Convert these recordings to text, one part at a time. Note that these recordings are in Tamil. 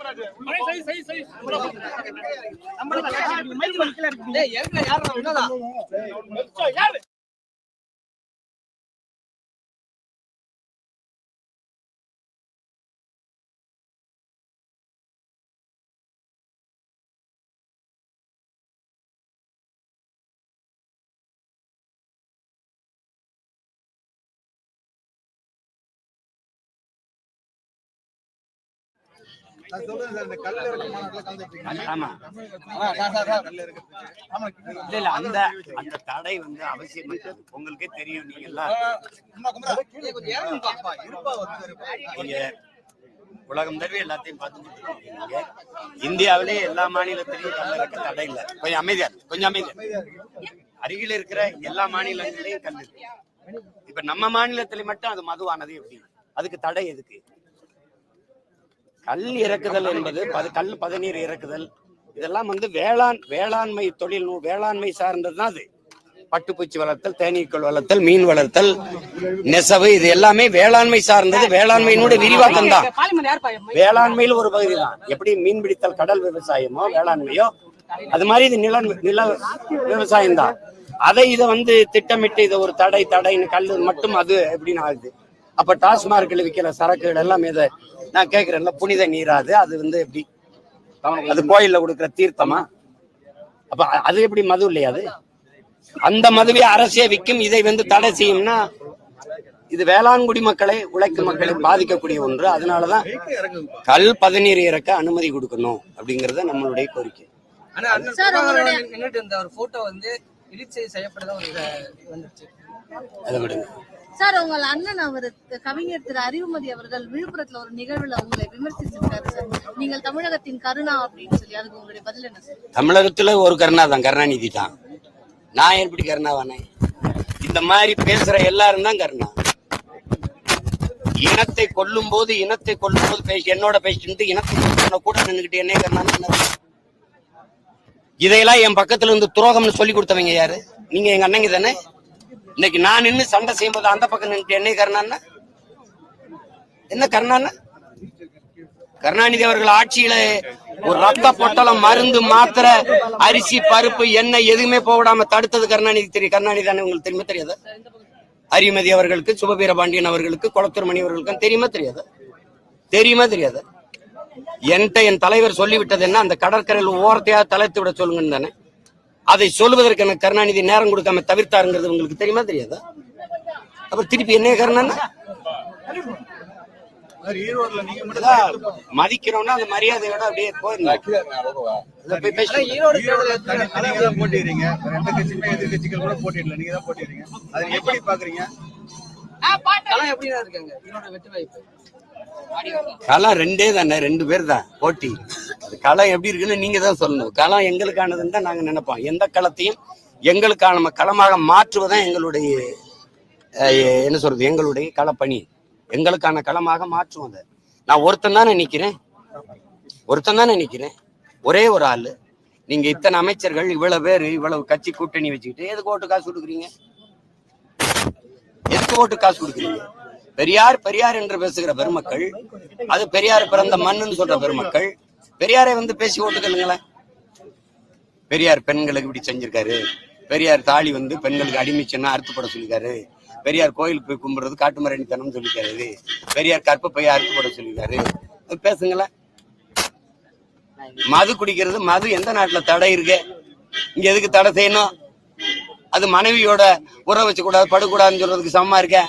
அது சொல்றேன் ஆமா. இல்ல இல்ல அந்த அந்த தடை வந்து அவசியம். உங்களுக்கே தெரியும் நீங்க எல்லாம். நீங்க உலகம் தடவை எல்லாத்தையும் பார்த்துட்டு இருக்கீங்க இந்தியாவிலேயே எல்லா மாநிலத்திலையும் கல் இருக்க தடை இல்ல. கொஞ்சம் அமைதியா இரு, கொஞ்சம் அமைதியா. அருகில் இருக்கிற எல்லா மாநிலங்களையும் கல் இருக்கு இப்ப நம்ம மாநிலத்துல மட்டும் அது மதுவானது எப்படி? அதுக்கு தடை எதுக்கு? கல் இறக்குதல் என்பது பது கல் பதநீர் இறக்குதல். இதெல்லாம் வந்து வேளாண் வேளாண்மை தொழில் வேளாண்மை சார்ந்தது தான் அது. பட்டுப்பூச்சி வளர்த்தல் தேனீக்கள் வளர்த்தல் மீன் வளர்த்தல் நெசவு இது எல்லாமே வேளாண்மை சார்ந்தது. வேளாண்மையினுடைய விரிவாக்கம் தான் வேளாண்மையில் ஒரு பகுதி தான் எப்படி மீன் பிடித்தல் கடல் விவசாயமோ வேளாண்மையோ அது மாதிரி இது நில நில விவசாயம் தான் அதை இதை வந்து திட்டமிட்டு இதை ஒரு தடை தடைன்னு கல் மட்டும் அது எப்படின்னு ஆகுது. அப்ப டாஸ்மார்க்கில் விற்கிற சரக்குகள் எல்லாம் இதை நான் கேட்கிறேன்ல புனித நீராது. அது வந்து எப்படி? அது கோயில்ல கொடுக்குற தீர்த்தமா? அப்ப அது எப்படி மது இல்லையா அது? அந்த மதுவை அரசே விற்கும் இதை வந்து தடை செய்யும்னா இது வேளாண்குடி மக்களை உழைக்கும் மக்களை பாதிக்கக்கூடிய ஒன்று. அதனாலதான் கல் பதநீர் இறக்க அனுமதி கொடுக்கணும் அப்படிங்கறது நம்மளுடைய கோரிக்கை. நின்னுட்டு இருந்த ஒரு போட்டோ வந்து எடிட் இது வந்துருச்சு. அதை விடுங்க. சார் உங்கள் அண்ணன் அவர் கவிஞர் திரு அறிவுமதி அவர்கள் விழுப்புரத்துல ஒரு நிகழ்வுல உங்களை விமர்சிச்சிருக்காரு சார். நீங்கள் தமிழகத்தின் கருணா அப்படின்னு சொல்லி அதுக்கு உங்களுடைய பதில் என்ன சார்? தமிழகத்துல ஒரு கருணா தான் கருணாநிதி தான் நான் எப்படி கருணாவானே? இந்த மாதிரி பேசுற எல்லாரும் தான் கருணா. இனத்தை கொல்லும் போது இனத்தை கொல்லும் போது பேசி என்னோட பேசிட்டு இனத்தை கொல்லுன கூட நின்றுகிட்டு என்ன கருணா இதையெல்லாம் என் பக்கத்துல இருந்து துரோகம்னு சொல்லி கொடுத்தவங்க யாரு? நீங்க எங்க அண்ணங்க தானே? இன்னைக்கு நான் நின்னு சண்டை செய்யும்போது அந்த பக்கம் நின்று என்ன கருணான்னா? என்ன கருணான்னா? கருணாநிதி அவர்கள் ஆட்சியில ஒரு ரத்த பொட்டலம் மருந்து மாத்திர அரிசி பருப்பு எண்ணெய் எதுவுமே போடாம தடுத்தது கருணாநிதி தெரியும். கருணாநிதி தானே உங்களுக்கு தெரியுமா தெரியாது? அரிமதி அவர்களுக்கு சுபவீர பாண்டியன் அவர்களுக்கு குளத்தூர்மணி அவர்களுக்கு தெரியுமா தெரியாது? தெரியுமா தெரியாது? என்கிட்ட என் தலைவர் சொல்லிவிட்டது என்ன? அந்த கடற்கரையில் ஓரத்தையா தலைத்து விட சொல்லுங்கன்னு தானே? அதை சொல்லுவதற்கு எனக்கு கருணாநிதி நேரம் கொடுக்காம தவிர்த்தாருங்கிறது உங்களுக்கு தெரியுமா தெரியாதா? அப்புறம் திருப்பி என்ன கருணான்னா மதிக்கிறோம்னா அந்த மரியாதையோட அப்படியே போயிருந்தோம் போட்டிடுறீங்க. ரெண்டு கட்சியுமே எதிர்கட்சிகள் கூட போட்டிடல. நீங்க தான் போட்டிடுறீங்க. அதை எப்படி பாக்குறீங்க? களம் ரெண்டே தானே ரெண்டு பேர் தான். போட்டி. அது களம் எப்படி இருக்குன்னு நீங்க தான் சொல்லணும். களம் எங்களுக்கானதுன்னு தான் நாங்க நினைப்போம். எந்த களத்தையும் எங்களுக்கான களமாக மாற்றுவதான் எங்களுடைய என்ன சொல்றது எங்களுடைய களப்பணி. எங்களுக்கான களமாக மாற்றுவோம் அதை. நான் ஒருத்தன் தானே நினைக்கிறேன் ஒருத்தன் தானே நிக்கிறேன். ஒரே ஒரு ஆளு. நீங்க இத்தனை அமைச்சர்கள் இவ்வளவு பேர் இவ்வளவு கட்சி கூட்டணி வச்சுக்கிட்டு எதுக்கு ஓட்டு காசு கொடுக்குறீங்க? எதுக்கு ஓட்டு காசு கொடுக்குறீங்க? பெரியார் பெரியார் என்று பேசுகிற பெருமக்கள் அது பெரியார் பிறந்த மண்ணுன்னு சொல்ற பெருமக்கள் பெரியாரை வந்து பேசி ஓட்டுக்கல்லுங்களேன் பெரியார் பெண்களுக்கு இப்படி செஞ்சிருக்காரு. பெரியார் தாலி வந்து பெண்களுக்கு அடிமைச்சுன்னா அறுத்துப்பட சொல்லிருக்காரு. பெரியார் கோயிலுக்கு போய் கும்பிடுறது காட்டுமரணித்தனம் சொல்லிருக்காரு. பெரியார் கற்பப்பைய அறுத்துப்பட சொல்லிருக்காரு. பேசுங்களேன். மது குடிக்கிறது மது எந்த நாட்டுல தடை இருக்கு? இங்க எதுக்கு தடை செய்யணும்? அது மனைவியோட உற வச்சு கூடாது படக்கூடாதுன்னு சொல்றதுக்கு சமமா இருக்க?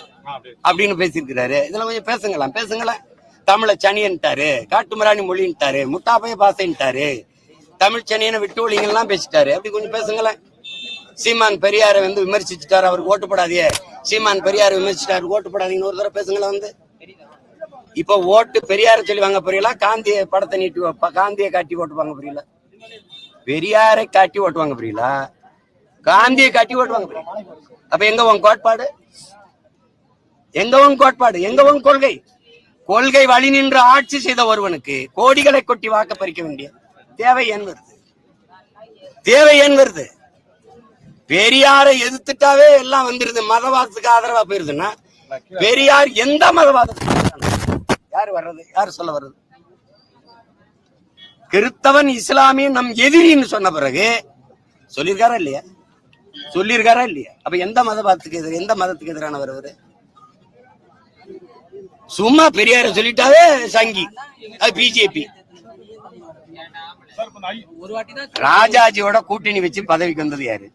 அப்படின்னு பேசியிருக்கிறாரு. இதெல்லாம் கொஞ்சம் பேசுங்களேன் பேசுங்களேன். தமிழை சனியன்ட்டாரு காட்டுமிராணி மொழின்ட்டாரு முட்டாப்பைய பாசைன்ட்டாரு. தமிழ் சனியனை விட்டு ஒழிங்கெல்லாம் பேசிட்டாரு. அப்படி கொஞ்சம் பேசுங்களேன். சீமான் பெரியாரை வந்து விமர்சிச்சுட்டாரு. அவருக்கு ஓட்டு போடாதே. சீமான் பெரியாரை விமர்சிச்சிட்டாரு. ஓட்டு போடாதீங்கன்னு ஒரு தடவை பேசுங்களேன் வந்து. இப்ப ஓட்டு பெரியார சொல்லி வாங்க புரியல காந்திய படத்தை நீட்டி வைப்பா காந்தியை காட்டி ஓட்டு வாங்க புரியல பெரியாரை காட்டி ஓட்டுவாங்க புரியல காந்தியை காட்டி ஓட்டுவாங்க புரியல அப்ப எங்க உன் கோட்பாடு? எங்க உன் கோட்பாடு? எங்க உன் கொள்கை? கொள்கை வழி நின்று ஆட்சி செய்த ஒருவனுக்கு கோடிகளை கொட்டி வாக்க பறிக்க வேண்டிய தேவை ஏன் வருது? தேவை ஏன் வருது? பெரியாரை எதிர்த்துட்டாவே எல்லாம் வந்துருது. மதவாதத்துக்கு ஆதரவா போயிருதுன்னா பெரியார் எந்த மதவாதத்துக்கு யாரு வர்றது? யாரு சொல்ல வர்றது? கிறிஸ்தவன் இஸ்லாமிய நம் எதிரின்னு சொன்ன பிறகு சொல்லியிருக்காரா இல்லையா? சொல்லியிருக்காரா இல்லையா? அப்ப எந்த மதவாதத்துக்கு எதிர எந்த மதத்துக்கு எதிரானவர் அவரு? சும்மா பெரியார சொல்லிட்டாவே சங்கி. அது பிஜேபி. ராஜாஜியோட கூட்டணி வச்சு பதவிக்கு வந்தது யாரு?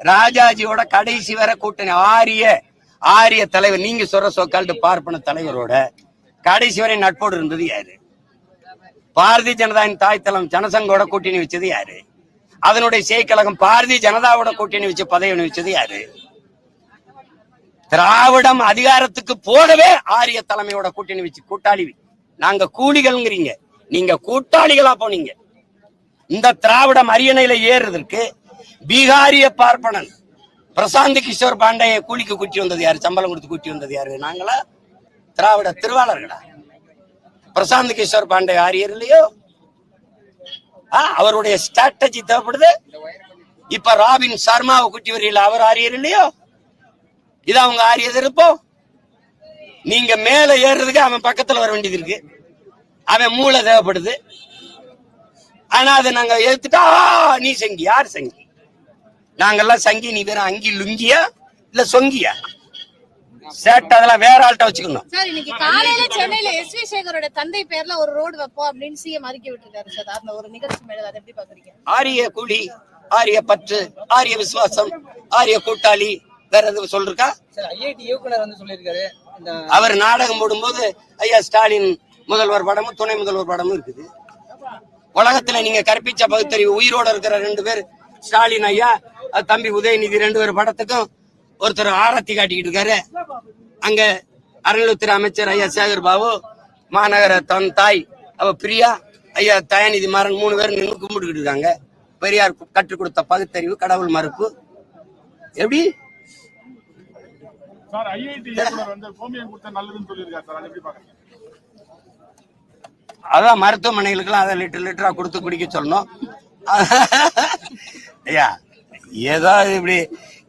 ராஜாஜியோட கடைசி வர கூட்டணி ஆரிய ஆரிய தலைவர் நீங்க சொல்ற சொக்கால்ட்டு பார்ப்பன தலைவரோட கடைசி வரை நட்போடு இருந்தது யாரு? பாரதிய ஜனதாவின் தாய் தளம் ஜனசங்கோட கூட்டணி வச்சது யாரு? அதனுடைய செய்கழகம் பாரதிய ஜனதாவோட கூட்டணி வச்சு பதவி வச்சது யாரு? திராவிடம் அதிகாரத்துக்கு போடவே ஆரிய தலைமையோட கூட்டணி வச்சு கூட்டாளி. நாங்க கூலிகள்ங்கிறீங்க. நீங்க கூட்டாளிகளா போனீங்க. இந்த திராவிடம் அரியணையில ஏறுறதற்கு பீகாரிய பார்ப்பனன் பிரசாந்த் கிஷோர் பாண்டைய கூலிக்கு கூட்டி வந்தது யாரு? சம்பளம் கொடுத்து கூட்டி வந்தது யாரு? நாங்களா? திராவிட திருவாளர்களா? பிரசாந்த் கிஷோர் பாண்டே ஆரியர் இல்லையோ? அவருடைய ஸ்ட்ராட்டஜி தேவைப்படுது. இப்ப ராபின் சர்மாவை கூட்டி வரீங்களா அவர் ஆரியர் இல்லையோ? இது அவங்க ஆரிய எதிர்ப்போ. நீங்க மேல ஏறுறதுக்கு அவன் பக்கத்துல வர வேண்டியது இருக்கு. அவன் மூளை தேவைப்படுது. ஆனா அதை நாங்க எடுத்துட்டா "ஆ, நீ சங்கி. யார் சங்கி? நாங்கெல்லாம் சங்கி நீ வேற அங்கி லுங்கியா? இல்ல சொங்கியா? சேட்டை அதெல்லாம் வேற ஆள்கிட்ட வச்சுக்கணும். சார் இன்னைக்கு காலையில சென்னையில எஸ் வி சேகரோட தந்தை பேர்ல ஒரு ரோடு வைப்போம் அப்படின்னு சிஎம் அறிக்கை விட்டுருக்காரு சார். அந்த ஒரு நிகழ்ச்சி மேல அதை எப்படி பாக்குறீங்க ஆரிய கூலி ஆரிய பற்று ஆரிய விசுவாசம் ஆரிய கூட்டாளி வேற எதுவும் சொல்றா அவர் நாடகம் போடும்போது ஐயா ஸ்டாலின் முதல்வர் படமும் துணை முதல்வர் படமும் இருக்குது. உலகத்துல நீங்க கற்பிச்ச பகுத்தறிவு உயிரோட இருக்கிற ரெண்டு பேர் ஸ்டாலின் ஐயா தம்பி உதயநிதி ரெண்டு பேர் படத்துக்கும் ஒருத்தர் ஆரத்தி காட்டிக்கிட்டு இருக்காரு. அங்க அறநிலையத்துறை அமைச்சர் ஐயா சேகர் பாபு மாநகர தன் தாய் அவ பிரியா ஐயா தயாநிதி மாறன் மூணு பேர் நின்று கும்பிட்டுக்கிட்டு இருக்காங்க. பெரியார் கற்றுக் கொடுத்த பகுத்தறிவு கடவுள் மறுப்பு. எப்படி? சார் ஐஐடி இயக்குனர் வந்து ஹோமியம் கொடுத்தா நல்லதுன்னு சொல்லியிருக்காரு சார். அதை எப்படி பாக்குறீங்க அதான் மருத்துவமனைகளுக்கெல்லாம் அதை லிட்டர் லிட்டரா கொடுத்து குடிக்க சொல்லணும். ஐயா ஏதோ இப்படி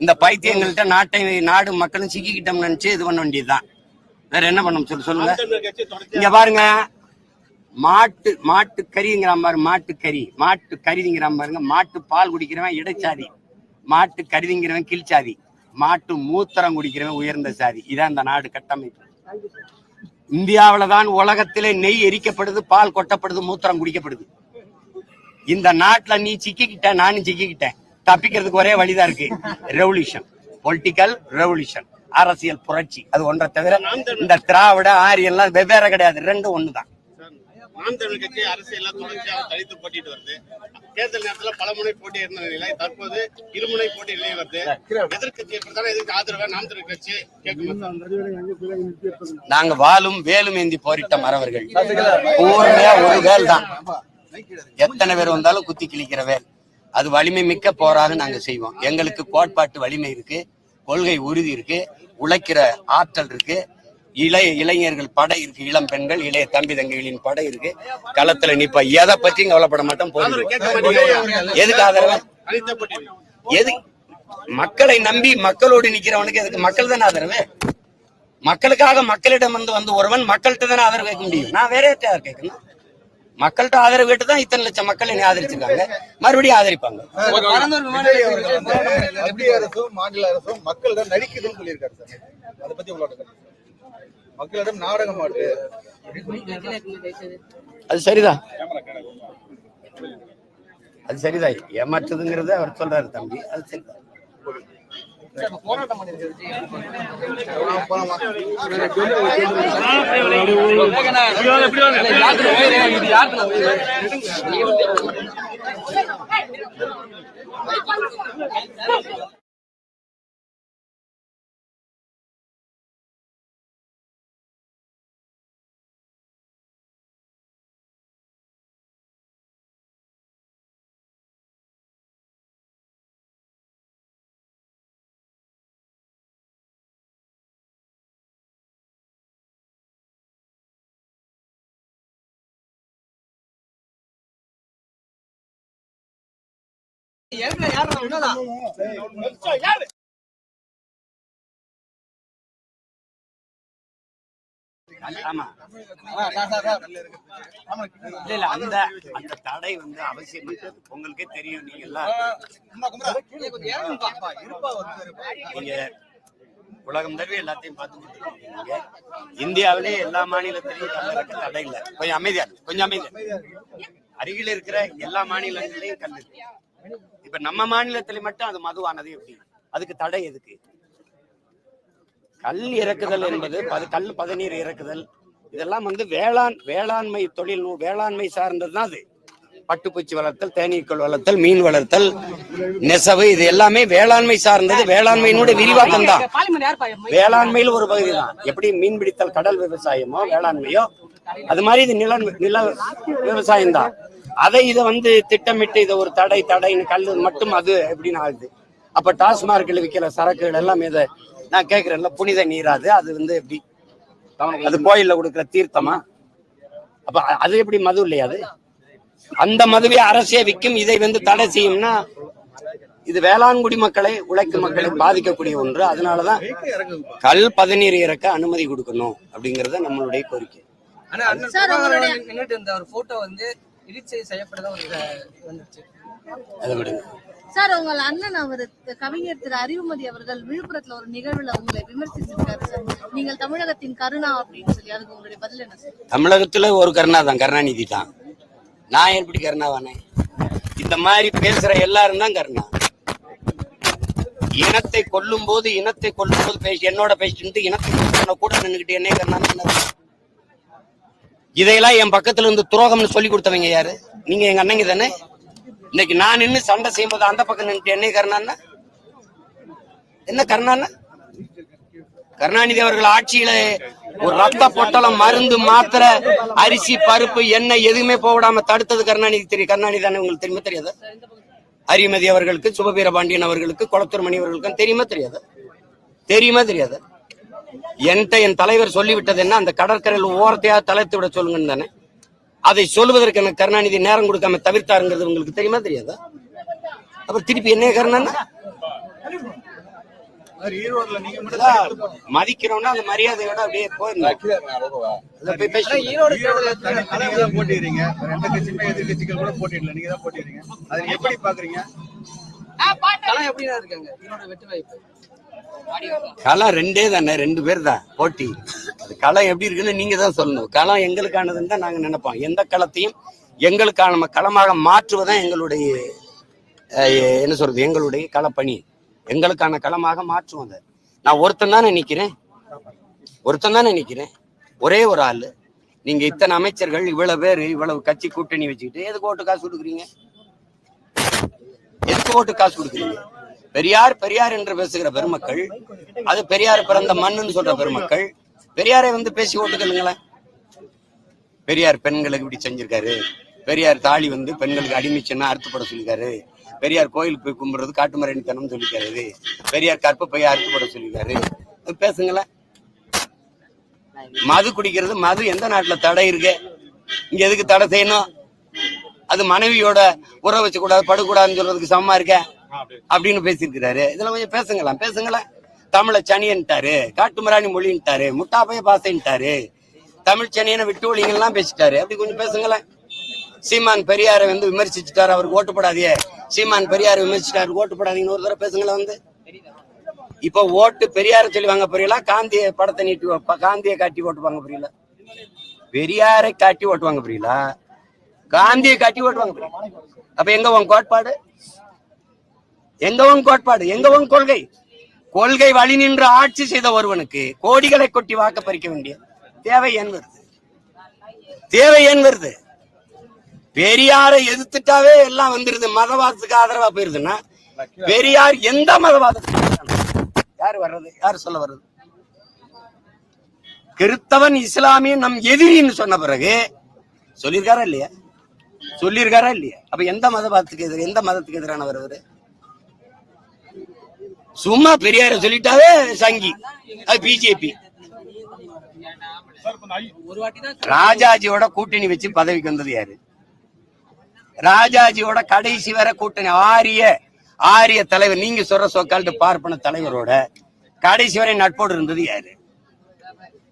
இந்த பைத்தியங்கள்ட்ட நாட்டை நாடு மக்களும் சிக்கிக்கிட்டோம்னு நினைச்சு இது பண்ண வேண்டியதுதான். வேற என்ன பண்ண சொல்லு சொல்லுங்க. இங்க பாருங்க. மாட்டு மாட்டு கறிங்கிறான் பாரு மாட்டு கறி மாட்டு கறிங்கிறான் பாருங்க. மாட்டு பால் குடிக்கிறவன் இடைச்சாதி. மாட்டு கருதிங்கிறவன் கீழ்ச்சாதி. மாட்டு மூத்திரம் குடிக்கிறவன் உயர்ந்த சாதி இதான் இந்த நாடு கட்டமைப்பு. இந்தியாவில தான் உலகத்திலே நெய் எரிக்கப்படுது பால் கொட்டப்படுது மூத்திரம் குடிக்கப்படுது. இந்த நாட்டுல நீ சிக்கிக்கிட்ட நானும் சிக்கிக்கிட்டேன். தப்பிக்கிறதுக்கு ஒரே வழிதான் இருக்கு. ரெவல்யூஷன் பொலிட்டிக்கல் ரெவல்யூஷன் அரசியல் புரட்சி. அது ஒன்றை தவிர இந்த திராவிட ஆரியெல்லாம் வெவ்வேறு கிடையாது. ரெண்டும் ஒண்ணுதான். நாம் தமிழ் கட்சி அரசியல் தொடர்ச்சியாக தனித்து போட்டிட்டு வருது. தேர்தல் நேரத்துல பல முனை போட்டி இருந்த நிலை தற்போது இருமுனை போட்டி நிலை வருது. எதிர்கட்சி இப்படித்தானே எதிர்க்கு ஆதரவு நாம் கட்சி கேட்கும் நாங்க வாலும் வேலும் ஏந்தி போரிட்ட மறவர்கள் பூர்மையா ஒரு வேல் தான். எத்தனை பேர் வந்தாலும் குத்தி கிழிக்கிற வேல். அது வலிமை மிக்க போராக நாங்க செய்வோம். எங்களுக்கு கோட்பாட்டு வலிமை இருக்கு கொள்கை உறுதி இருக்கு உழைக்கிற ஆற்றல் இருக்கு. இளைய இளைஞர்கள் படை இருக்கு. இளம் பெண்கள் இளைய தம்பி தங்கைகளின் படை இருக்கு. களத்துல நிப்ப. எதை பற்றியும் கவலைப்பட மாட்டோம். போதும். எதுக்கு ஆதரவு எது? மக்களை நம்பி மக்களோடு நிக்கிறவனுக்கு எதுக்கு? மக்கள் தானே ஆதரவு? மக்களுக்காக மக்களிடம் வந்து வந்து ஒருவன் மக்கள்கிட்ட தானே ஆதரவு கேட்க முடியும். நான் வேற யார்ட்ட கேட்கணும்? மக்கள்கிட்ட ஆதரவு கேட்டு தான் இத்தனை லட்சம் மக்கள் என்னை ஆதரிச்சிருக்காங்க. மறுபடியும் ஆதரிப்பாங்க. அரசும் மாநில அரசும் மக்களிடம் நடிக்குதுன்னு சொல்லியிருக்காரு சார். அதை பத்தி உங்களோட. மக்களிடம் நாடகம் அது சரிதான். அது சரிதான். ஏமாற்றுதுங்கிறத அவர் சொல்றாரு தம்பி. அது சரிதான். போராட்டம் ஆமா. இல்ல இல்ல அந்த அந்த தடை வந்து அவசியம். உங்களுக்கே தெரியும் நீங்க எல்லாம். நீங்க உலகம் தடவை எல்லாத்தையும் பார்த்துக்கிட்டு இருக்கீங்க இந்தியாவிலே எல்லா மாநிலத்திலையும் கல்லறைக்கு தடை இல்லை. கொஞ்சம் அமைதியா கொஞ்சம் அமைதியா. அருகில் இருக்கிற எல்லா மாநிலங்களையும் கல் இருக்கு இப்ப நம்ம மாநிலத்துல மட்டும் அது மதுவானது எப்படி? அதுக்கு தடை எதுக்கு? கல் இறக்குதல் என்பது பது- கல் பதநீர் இறக்குதல். இதெல்லாம் வந்து வேளாண் வேளாண்மை தொழில் வேளாண்மை சார்ந்ததுதான் அது. பட்டுப்பூச்சி வளர்த்தல் தேனீக்கள் வளர்த்தல் மீன் வளர்த்தல் நெசவு இது எல்லாமே வேளாண்மை சார்ந்தது. வேளாண்மையினுடைய விரிவாக்கம் தான். வேளாண்மையில் ஒரு பகுதி தான். எப்படி மீன் பிடித்தல் கடல் விவசாயமோ வேளாண்மையோ அது மாதிரி இது நில நில விவசாயம் தான். அதை இதை வந்து திட்டமிட்டு இதை ஒரு தடை தடைன்னு கல் மட்டும் அது எப்படின்னு ஆகுது. அப்ப டாஸ்மார்க்கில் விற்கிற சரக்குகள் எல்லாம் இதை நான் கேட்கிறேன்ல புனித நீராது அது வந்து எப்படி? அது கோயில்ல கொடுக்குற தீர்த்தமா? அப்ப அது எப்படி மது இல்லையா அது? அந்த மதுவை அரசே விற்கும் இதை வந்து தடை செய்யும்னா இது வேளாண்குடி மக்களை உழைக்கும் மக்களை பாதிக்கக்கூடிய ஒன்று. அதனாலதான் கல் பதநீர் இறக்க அனுமதி கொடுக்கணும் அப்படிங்கறத நம்மளுடைய கோரிக்கை. வந்துச்சு அதை விடுங்க சார் உங்கள் அண்ணன் அவர் கவிஞர் திரு அறிவுமதி அவர்கள் விழுப்புரத்துல ஒரு நிகழ்வுல உங்களை விமர்சிச்சிருக்காரு சார். நீங்கள் தமிழகத்தின் கருணா அப்படின்னு சொல்லி அதுக்கு உங்களுடைய பதில் என்ன சார்? தமிழகத்துல ஒரு கருணா தான் கருணாநிதி தான். நான் எப்படி கருணாவானே? இந்த மாதிரி பேசுற எல்லாரும் தான் கருணா. இனத்தை கொல்லும் போது இனத்தை கொல்லும் போது பேசி என்னோட பேசிட்டு இனத்தை கூட நின்னுக்கிட்டு என்ன கருணா இதையெல்லாம் என் பக்கத்துல இருந்து துரோகம்னு சொல்லி கொடுத்தவங்க யாரு? நீங்க எங்க அண்ணங்க தானே? இன்னைக்கு நான் நின்னு சண்டை செய்யும்போது அந்த பக்கம் நின்னுட்டு என்ன கருணாண்ணா என்ன கருணாண்ணா கருணாநிதி அவர்கள் ஆட்சியில ஒரு ரத்த பொட்டலம் மருந்து மாத்திரை அரிசி பருப்பு எண்ணெய் எதுவுமே போடாம தடுத்தது கருணாநிதி தெரியும். கருணாநிதி தானே உங்களுக்கு தெரியுமா தெரியாது? அரிமதி அவர்களுக்கு சுபவீர பாண்டியன் அவர்களுக்கு குளத்தூர் மணி அவர்களுக்கும் தெரியுமா தெரியாது? தெரியுமா தெரியாது? என்கிட்ட என் தலைவர் சொல்லிவிட்டது என்ன? அந்த கடற்கரையில் ஓரத்தையா தலைத்து விட சொல்லுங்கன்னு தானே. அதை சொல்லுவதற்கு எனக்கு கருணாநிதி நேரம் கொடுக்காம தவிர்த்தாருங்கிறது உங்களுக்கு தெரியுமா தெரியாதா? அப்புறம் திருப்பி என்ன நீங்க மதிக்கிறோம்னா அந்த மரியாதையோட அப்படியே போயிருந்தோம் அதுல போய் ஆனா பேசி ஈரோடு தேர்தல் நீங்க தான் போட்டிடுறீங்க வேற எந்த கட்சியுமே எதிர்கட்சிகள் கூட போட்டிடல நீங்க தான் போட்டிடுறீங்க அதை நீங்க எப்படி பாக்குறீங்க களம் எப்படிதான் இருக்காங்க? ஈரோடு வெற்றி வாய்ப்பு. களம் ரெண்டே தானே ரெண்டு பேர் தான் போட்டி. அது களம் எப்படி இருக்குன்னு நீங்க தான் சொல்லணும். களம் எங்களுக்கானதுன்னு தான் நாங்க நினைப்போம். எந்த களத்தையும் எங்களுக்கான களமாக மாற்றுவதுதான் எங்களுடைய என்ன சொல்றது எங்களுடைய களப்பணி. எங்களுக்கான களமாக மாற்றுவோம் அதை. நான் ஒருத்தன் தானே நிக்கிறேன். ஒருத்தன் தானே நிக்கிறேன். ஒரே ஒரு ஆள். நீங்க இத்தனை அமைச்சர்கள் இவ்வளவு பேர் இவ்வளவு கட்சி கூட்டணி வச்சுக்கிட்டு எதுக்கு ஓட்டு காசு கொடுக்குறீங்க? எதுக்கு ஓட்டு காசு கொடுக்குறீங்க? பெரியார் பெரியார் என்று பேசுகிற பெருமக்கள் அது பெரியார் பிறந்த மண்ணுன்னு சொல்ற பெருமக்கள் பெரியாரை வந்து பேசி ஓட்டுக்கலுங்களேன் பெரியார் பெண்களுக்கு இப்படி செஞ்சிருக்காரு. பெரியார் தாலி வந்து பெண்களுக்கு அடிமைச்சுன்னா அறுத்துப்பட சொல்லிருக்காரு. பெரியார் கோயிலுக்கு போய் கும்பிடுறது காட்டுமரணித்தனம் சொல்லிருக்காரு. பெரியார் கற்பப்பைய அறுத்துப்பட சொல்லிருக்காரு. பேசுங்களேன். மது குடிக்கிறது மது எந்த நாட்டுல தடை இருக்கு? இங்க எதுக்கு தடை செய்யணும்? அது மனைவியோட உறவு வச்சு கூடாது படக்கூடாதுன்னு சொல்றதுக்கு சமமா இருக்கேன் அப்படின்னு பேசியிருக்கிறாரு. இதுல கொஞ்சம் பேசுங்களேன் பேசுங்களேன். தமிழ சனியன்ட்டாரு காட்டுமராணி மொழின்ட்டாரு முட்டாப்பைய பாசைன்ட்டாரு. தமிழ் சனியனை விட்டு ஒழிங்கெல்லாம் பேசிட்டாரு. அப்படி கொஞ்சம் பேசுங்களேன். சீமான் பெரியாரை வந்து விமர்சிச்சுட்டாரு அவருக்கு ஓட்டு போடாதே. சீமான் பெரியாரை விமர்சிச்சிட்டாரு ஓட்டு போடாதீங்கன்னு ஒரு தடவை பேசுங்களேன் வந்து. இப்ப ஓட்டு பெரியாரை சொல்லி வாங்க புரியல காந்திய படத்தை நீட்டி காந்தியை காட்டி ஓட்டு வாங்க புரியல. பெரியாரை காட்டி ஓட்டுவாங்க புரியல. காந்தியை காட்டி ஓட்டுவாங்க புரியல. அப்ப எங்க உன் கோட்பாடு? எங்கவும் கோட்பாடு? எங்கவும் கொள்கை? கொள்கை வழி நின்று ஆட்சி செய்த ஒருவனுக்கு கோடிகளை கொட்டி வாக்க பறிக்க வேண்டிய தேவை ஏன் வருது? தேவை ஏன் வருது? பெரியாரை எதிர்த்துட்டாவே எல்லாம் வந்துருது. மதவாதத்துக்கு ஆதரவா போயிருதுன்னா பெரியார் எந்த மதவாதத்துக்கு யாரு வர்றது? யாரு சொல்ல வர்றது? கிறித்தவன் இஸ்லாமிய நம் எதிரின்னு சொன்ன பிறகு சொல்லியிருக்காரா இல்லையா? சொல்லியிருக்காரா இல்லையா? அப்ப எந்த மதவாதத்துக்கு எதிர எந்த மதத்துக்கு எதிரானவர் அவரு? சும்மா பெரியார சொல்லிட்டாவே சங்கி. அது பிஜேபி ராஜாஜியோட கூட்டணி வச்சு பதவிக்கு வந்தது யாரு? ராஜாஜியோட கடைசி வரை கூட்டணி ஆரிய ஆரிய தலைவர் நீங்க சொல்ற சொக்கால்ட்டு பார்ப்பன தலைவரோட கடைசி வரை நட்போடு இருந்தது யாரு?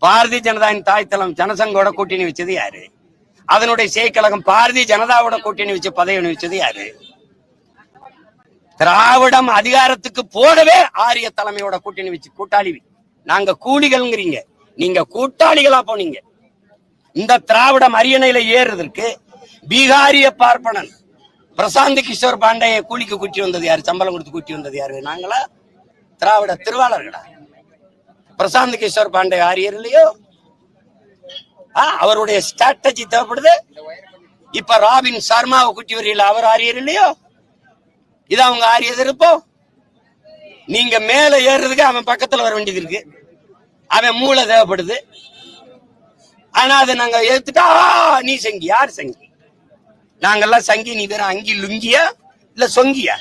பாரதிய ஜனதாவின் தாய் தளம் ஜனசங்கோட கூட்டணி வச்சது யாரு? அதனுடைய செயற்கழகம் பாரதிய ஜனதாவோட கூட்டணி வச்சு பதவி அணிவிச்சது யாரு? திராவிடம் அதிகாரத்துக்கு போகவே ஆரிய தலைமையோட கூட்டணி வச்சு கூட்டாளி. நாங்க கூலிகள்ங்கிறீங்க. நீங்க கூட்டாளிகளா போனீங்க. இந்த திராவிடம் அரியணையில ஏறுறதற்கு பீகாரிய பார்ப்பனன் பிரசாந்த் கிஷோர் பாண்டைய கூலிக்கு கூட்டி வந்தது யாரு? சம்பளம் கொடுத்து கூட்டி வந்தது யாரு? நாங்களா? திராவிட திருவாளர்களா? பிரசாந்த் கிஷோர் பாண்டே ஆரியர் இல்லையோ? ஆ, அவருடைய ஸ்ட்ராட்டஜி தேவைப்படுது. இப்ப ராபின் சர்மாவை கூட்டி வரீங்களா அவர் ஆரியர் இல்லையோ? இது அவங்க ஆரிய எதிர்ப்போ நீங்க மேல ஏறுறதுக்கு அவன் பக்கத்துல வர வேண்டியது இருக்கு. அவன் மூளை தேவைப்படுது. ஆனா அதை நாங்க ஏத்துட்டா நீ சங்கி. யார் சங்கி? நாங்கெல்லாம் சங்கி நீ வேற அங்கி லுங்கியா? இல்ல சொங்கியா?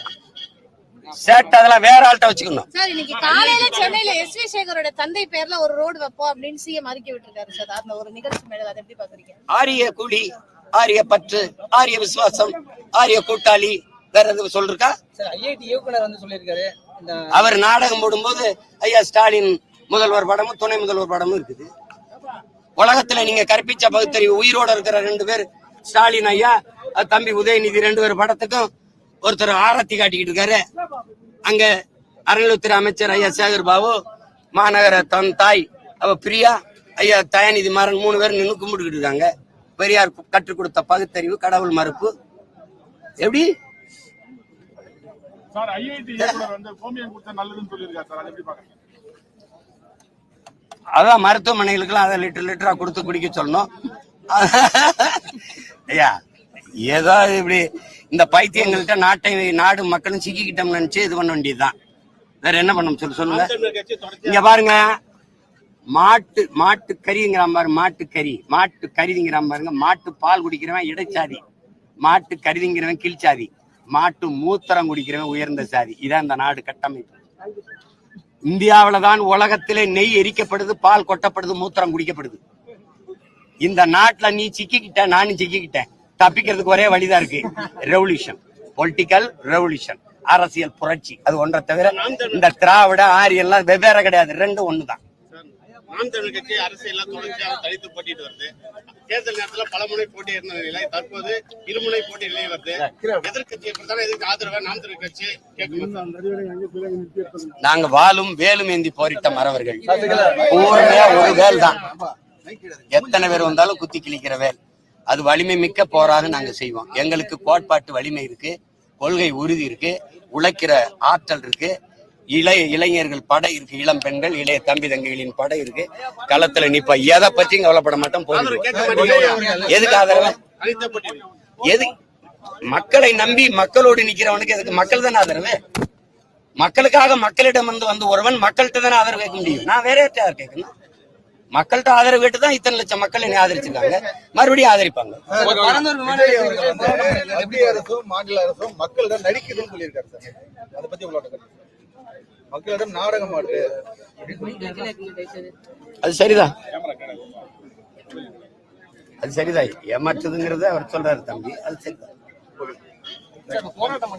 சேட்டை அதெல்லாம் வேற ஆள்கிட்ட வச்சுக்கணும். சார் இன்னைக்கு காலையில சென்னையில எஸ் வி சேகரோட தந்தை பேர்ல ஒரு ரோடு வைப்போம் அப்படின்னு சிஎம் அறிக்கை விட்டுருக்காரு சார். அந்த ஒரு நிகழ்ச்சி மேல அதை எப்படி பாக்குறீங்க ஆரிய கூலி ஆரிய பற்று ஆரிய விசுவாசம் ஆரிய கூட்டாளி வேற எதுவும் சார் ஐஐடி இயக்குனர் வந்து சொல்லியிருக்காரு. அவர் நாடகம் போடும்போது ஐயா ஸ்டாலின் முதல்வர் படமும் துணை முதல்வர் படமும் இருக்குது. உலகத்துல நீங்க கற்பிச்ச பகுத்தறிவு உயிரோட இருக்கிற ரெண்டு பேர் ஸ்டாலின் ஐயா தம்பி உதயநிதி ரெண்டு பேர் படத்துக்கும் ஒருத்தர் ஆரத்தி காட்டிக்கிட்டு இருக்காரு. அங்க அறநிலையத்துறை அமைச்சர் ஐயா சேகர் பாபு மாநகர தன் தாய் அவ பிரியா ஐயா தயாநிதி மாறன் மூணு பேர் நின்று கும்பிட்டுக்கிட்டு இருக்காங்க. பெரியார் கற்றுக் கொடுத்த பகுத்தறிவு கடவுள் மறுப்பு. எப்படி? சார் ஐஐடி இயக்குனர் வந்து கோமியம் கொடுத்தா நல்லதுன்னு சொல்லியிருக்காரு சார். அதை எப்படி பாக்குறீங்க அதான் மருத்துவமனைகளுக்கெல்லாம் அதை லிட்டர் லிட்டரா கொடுத்து குடிக்க சொல்லணும். ஐயா ஏதோ இப்படி இந்த பைத்தியங்கள்ட்ட நாட்டை நாடு மக்களும் சிக்கிக்கிட்டோம்னு நினைச்சு இது பண்ண வேண்டியதுதான். வேற என்ன பண்ண சொல்லு சொல்லுங்க. இங்க பாருங்க. மாட்டு மாட்டு கறிங்கிறான் பாரு மாட்டு கறி. மாட்டு கறிங்கிறான் பாருங்க. மாட்டு பால் குடிக்கிறவன் இடைச்சாதி. மாட்டு கருதிங்கிறவன் கீழ்ச்சாதி. மாட்டு மூத்திரம் குடிக்கிறவன் உயர்ந்த சாதி இதான் இந்த நாடு கட்டமைப்பு. இந்தியாவில தான் உலகத்திலே நெய் எரிக்கப்படுது பால் கொட்டப்படுது மூத்திரம் குடிக்கப்படுது. இந்த நாட்டுல நீ சிக்கிக்கிட்ட நானும் சிக்கிக்கிட்டேன். தப்பிக்கிறதுக்கு ஒரே வழிதான் இருக்கு. ரெவல்யூஷன் பொலிட்டிக்கல் ரெவல்யூஷன் அரசியல் புரட்சி. அது ஒன்றை தவிர இந்த திராவிட ஆரியெல்லாம் வெவ்வேறு கிடையாது. ரெண்டும் ஒண்ணுதான். நாம் தமிழ் கட்சி அரசியல்லாம் தொடர்ச்சியாக தனித்து போட்டிட்டு வருது. தேர்தல் நேரத்துல பல முனை போட்டி இருந்த நிலை தற்போது இருமுனை போட்டி நிலை வருது. எதிர்கட்சி எப்படித்தானே எதிர்க்கு ஆதரவா நாம் தமிழ் கட்சி கேட்கணும் நாங்க வாழும் வேலும் ஏந்தி போரிட்ட மறவர்கள் பூர்ணியா ஒரு வேல் தான். எத்தனை பேர் வந்தாலும் குத்தி கிழிக்கிற வேல். அது வலிமை மிக்க போராக நாங்க செய்வோம். எங்களுக்கு கோட்பாட்டு வலிமை இருக்கு. கொள்கை உறுதி இருக்கு. உழைக்கிற ஆற்றல் இருக்கு. இளைய இளைஞர்கள் படை இருக்கு. இளம் பெண்கள் இளைய தம்பி தங்கைகளின் படை இருக்கு. களத்துல நிப்ப. எதை பத்தியும் கவலைப்பட மாட்டோம். போதும். எதுக்கு ஆதரவு? எது? மக்களை நம்பி மக்களோடு நிக்கிறவனுக்கு எதுக்கு? மக்கள் தானே ஆதரவு? மக்களுக்காக மக்களிடம் வந்து வந்து ஒருவன் மக்கள்கிட்ட தானே ஆதரவு கேட்க முடியும். நான் வேற யார்கிட்ட கேட்கணும்? மக்கள்கிட்ட ஆதரவு கேட்டு தான் இத்தனை லட்சம் மக்கள் என்னை ஆதரிச்சிருக்காங்க. மறுபடியும் ஆதரிப்பாங்க. மாநில அரசும் மக்களிடம் நடிக்குதுன்னு சொல்லியிருக்காரு சார். அதை பத்தி உங்களோட மக்களிடம் நாடகம் ஆடுது அது சரிதான். அது சரிதான். ஏமாற்றுதுங்கிறத அவர் சொல்றாரு தம்பி. அது சரிதான் போராட்டம்